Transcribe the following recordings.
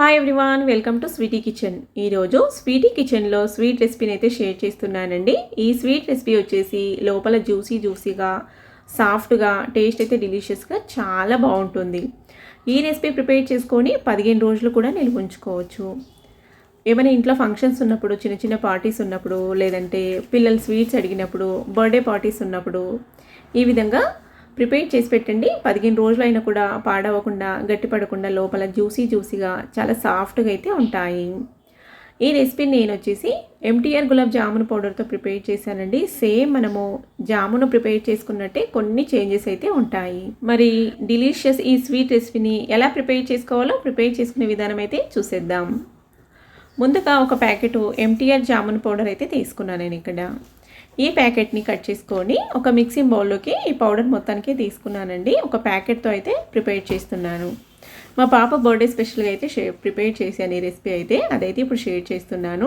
Hi everyone welcome to sweety kitchen ఈరోజు Sweety కిచెన్లో sweet రెసిపీని అయితే షేర్ చేస్తున్నానండి. ఈ స్వీట్ రెసిపీ వచ్చేసి లోపల జ్యూసీ జ్యూసీగా సాఫ్ట్గా టేస్ట్ అయితే డిలీషియస్గా చాలా బాగుంటుంది. ఈ రెసిపీ ప్రిపేర్ చేసుకొని పదిహేను రోజులు కూడా నిల్వ ఉంచుకోవచ్చు. ఏమైనా ఇంట్లో ఫంక్షన్స్ ఉన్నప్పుడు చిన్న చిన్న పార్టీస్ ఉన్నప్పుడు లేదంటే పిల్లలు స్వీట్స్ అడిగినప్పుడు బర్త్డే పార్టీస్ ఉన్నప్పుడు ఈ విధంగా ప్రిపేర్ చేసి పెట్టండి. పదిహేను రోజులైనా కూడా పాడవకుండా గట్టిపడకుండా లోపల జ్యూసీ జ్యూసీగా చాలా సాఫ్ట్గా అయితే ఉంటాయి. ఈ రెసిపీని నేను వచ్చేసి ఎంటీఆర్ గులాబ్ జామున్ పౌడర్తో ప్రిపేర్ చేశానండి. సేమ్ మనము జామును ప్రిపేర్ చేసుకున్నట్టే కొన్ని చేంజెస్ అయితే ఉంటాయి. మరి డిలీషియస్ ఈ స్వీట్ రెసిపీని ఎలా ప్రిపేర్ చేసుకోవాలో ప్రిపేర్ చేసుకునే విధానం అయితే చూసేద్దాం. ముందుగా ఒక ప్యాకెట్ ఎంటీఆర్ జామున్ పౌడర్ అయితే తీసుకున్నాను నేను ఇక్కడ. ఈ ప్యాకెట్ని కట్ చేసుకొని ఒక మిక్సింగ్ బౌల్లోకి ఈ పౌడర్ మొత్తానికి తీసుకున్నానండి. ఒక ప్యాకెట్తో అయితే ప్రిపేర్ చేస్తున్నాను. మా పాప బర్త్డే స్పెషల్గా అయితే షే ప్రిపేర్ చేశాను ఈ రెసిపీ అయితే. అదైతే ఇప్పుడు షేర్ చేస్తున్నాను.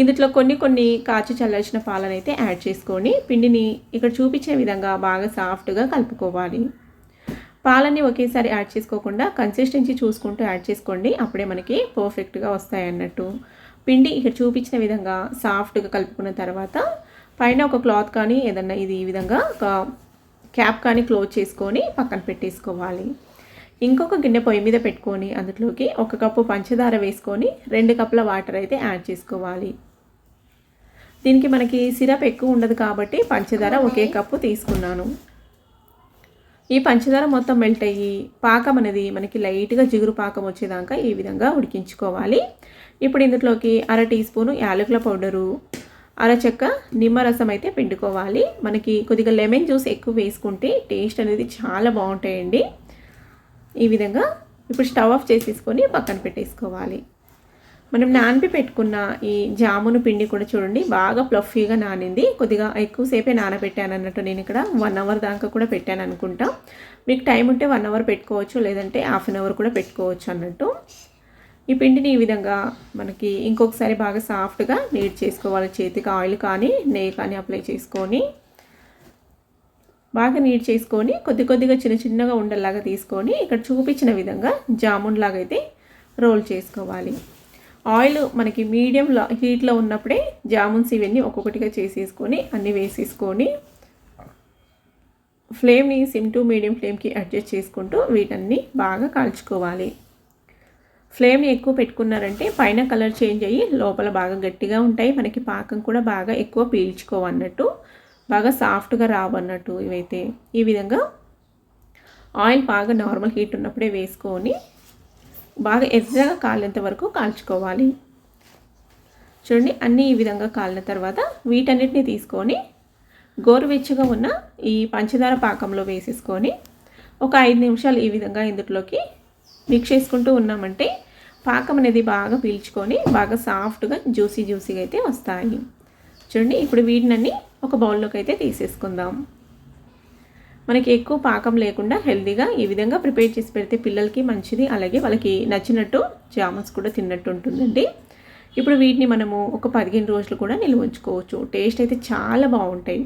ఇందులో కొన్ని కొన్ని కాచి చల్లాల్సిన పాలను అయితే యాడ్ చేసుకొని పిండిని ఇక్కడ చూపించే విధంగా బాగా సాఫ్ట్గా కలుపుకోవాలి. పాలన్నీ ఒకేసారి యాడ్ చేసుకోకుండా కన్సిస్టెన్సీ చూసుకుంటూ యాడ్ చేసుకోండి. అప్పుడే మనకి పర్ఫెక్ట్గా వస్తాయి అన్నట్టు పిండి ఇక్కడ చూపించిన విధంగా సాఫ్ట్గా కలుపుకున్న తర్వాత పైన ఒక క్లాత్ కానీ ఏదన్నా ఇది ఈ విధంగా ఒక క్యాప్ కానీ క్లోజ్ చేసుకొని పక్కన పెట్టేసుకోవాలి. ఇంకొక గిన్నె పొయ్యి మీద పెట్టుకొని అందులోకి ఒక కప్పు పంచదార వేసుకొని రెండు కప్పుల వాటర్ అయితే యాడ్ చేసుకోవాలి. దీనికి మనకి సిరప్ ఎక్కువ ఉండదు కాబట్టి పంచదార ఒకే కప్పు తీసుకున్నాను. ఈ పంచదార మొత్తం మెల్ట్ అయ్యి పాకం అనేది మనకి లైట్గా జిగురు పాకం వచ్చేదాకా ఈ విధంగా ఉడికించుకోవాలి. ఇప్పుడు ఇందులోకి అర టీ స్పూను యాలకుల పౌడరు అరచక్క నిమ్మరసం అయితే పిండుకోవాలి. మనకి కొద్దిగా లెమన్ జ్యూస్ ఎక్కువ వేసుకుంటే టేస్ట్ అనేది చాలా బాగుంటాయండి. ఈ విధంగా ఇప్పుడు స్టవ్ ఆఫ్ చేసేసుకొని పక్కన పెట్టేసుకోవాలి. మనం నానిపి పెట్టుకున్న ఈ జామును పిండి కూడా చూడండి బాగా ప్లఫీగా నానింది. కొద్దిగా ఎక్కువసేపే నానబెట్టాను అన్నట్టు నేను ఇక్కడ వన్ అవర్ దాకా కూడా పెట్టాను అనుకుంటా. మీకు టైం ఉంటే వన్ అవర్ పెట్టుకోవచ్చు లేదంటే హాఫ్ అన్ అవర్ కూడా పెట్టుకోవచ్చు అన్నట్టు. ఈ పిండిని ఈ విధంగా మనకి ఇంకొకసారి బాగా సాఫ్ట్గా నీట్ చేసుకోవాలి. చేతికి ఆయిల్ కానీ నెయ్యి కానీ అప్లై చేసుకొని బాగా నీట్ చేసుకొని కొద్ది కొద్దిగా చిన్న చిన్నగా ఉండేలాగా తీసుకొని ఇక్కడ చూపించిన విధంగా జామున్ లాగా అయితే రోల్ చేసుకోవాలి. ఆయిల్ మనకి మీడియం హీట్లో ఉన్నప్పుడే జామున్స్ ఇవన్నీ ఒక్కొక్కటిగా చేసేసుకొని అన్నీ వేసేసుకొని ఫ్లేమ్ని సిమ్ టు మీడియం ఫ్లేమ్కి అడ్జస్ట్ చేసుకుంటూ వీటన్ని బాగా కాల్చుకోవాలి. ఫ్లేమ్ని ఎక్కువ పెట్టుకున్నారంటే పైన కలర్ చేంజ్ అయ్యి లోపల బాగా గట్టిగా ఉంటాయి. మనకి పాకం కూడా బాగా ఎక్కువ పీల్చుకోవన్నట్టు బాగా సాఫ్ట్గా రావన్నట్టు ఇవైతే. ఈ విధంగా ఆయిల్ బాగా నార్మల్ హీట్ ఉన్నప్పుడే వేసుకొని బాగా ఎర్రగా కాలేంత వరకు కాల్చుకోవాలి. చూడండి అన్నీ ఈ విధంగా కాలిన తర్వాత వీటన్నిటిని తీసుకొని గోరువెచ్చగా ఉన్న ఈ పంచదార పాకంలో వేసేసుకొని ఒక ఐదు నిమిషాలు ఈ విధంగా ఇందులోకి మిక్స్ చేసుకుంటూ ఉన్నామంటే పాకం అనేది బాగా పీల్చుకొని బాగా సాఫ్ట్గా జ్యూసీ జ్యూసీగా అయితే వస్తాయి. చూడండి ఇప్పుడు వీటినన్నీ ఒక బౌల్లోకి అయితే తీసేసుకుందాం. మనకి ఎక్కువ పాకం లేకుండా హెల్తీగా ఈ విధంగా ప్రిపేర్ చేసి పెడితే పిల్లలకి మంచిది అలాగే వాళ్ళకి నచ్చినట్టు జామన్స్ కూడా తిన్నట్టు ఉంటుందండి. ఇప్పుడు వీటిని మనము ఒక పదిహేను రోజులు కూడా నిల్వ ఉంచుకోవచ్చు. టేస్ట్ అయితే చాలా బాగుంటాయి.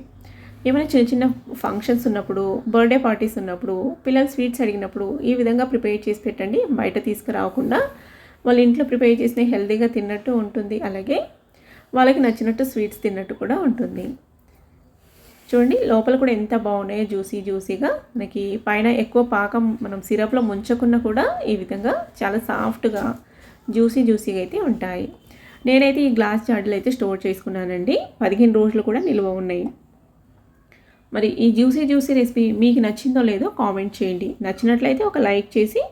ఏమైనా చిన్న చిన్న ఫంక్షన్స్ ఉన్నప్పుడు బర్త్డే పార్టీస్ ఉన్నప్పుడు పిల్లలు స్వీట్స్ అడిగినప్పుడు ఈ విధంగా ప్రిపేర్ చేసి పెట్టండి. బయట తీసుకురాకుండా వాళ్ళ ఇంట్లో ప్రిపేర్ చేసిన హెల్తీగా తిన్నట్టు ఉంటుంది. అలాగే వాళ్ళకి నచ్చినట్టు స్వీట్స్ తిన్నట్టు కూడా ఉంటుంది. చూడండి లోపల కూడా ఎంత బాగున్నాయో జ్యూసీ జ్యూసీగా మనకి పైన ఎక్కువ పాకం మనం సిరప్లో ముంచకున్నా కూడా ఈ విధంగా చాలా సాఫ్ట్గా జ్యూసీ జ్యూసీగా అయితే ఉంటాయి. నేనైతే ఈ గ్లాస్ జాడీలు అయితే స్టోర్ చేసుకున్నానండి. పదిహేను రోజులు కూడా నిల్వ ఉన్నాయి. మరి ఈ జ్యూసీ జ్యూసీ రెసిపీ మీకు నచ్చిందో లేదో కామెంట్ చేయండి. నచ్చినట్లయితే ఒక లైక్ చేసి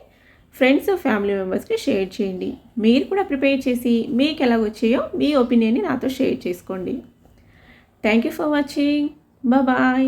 ఫ్రెండ్స్ ఫ్యామిలీ మెంబర్స్కి షేర్ చేయండి. మీరు కూడా ప్రిపేర్ చేసి మీకు ఎలా వచ్చాయో మీ ఒపీనియన్ని నాతో షేర్ చేసుకోండి. Thank you for watching. Bye.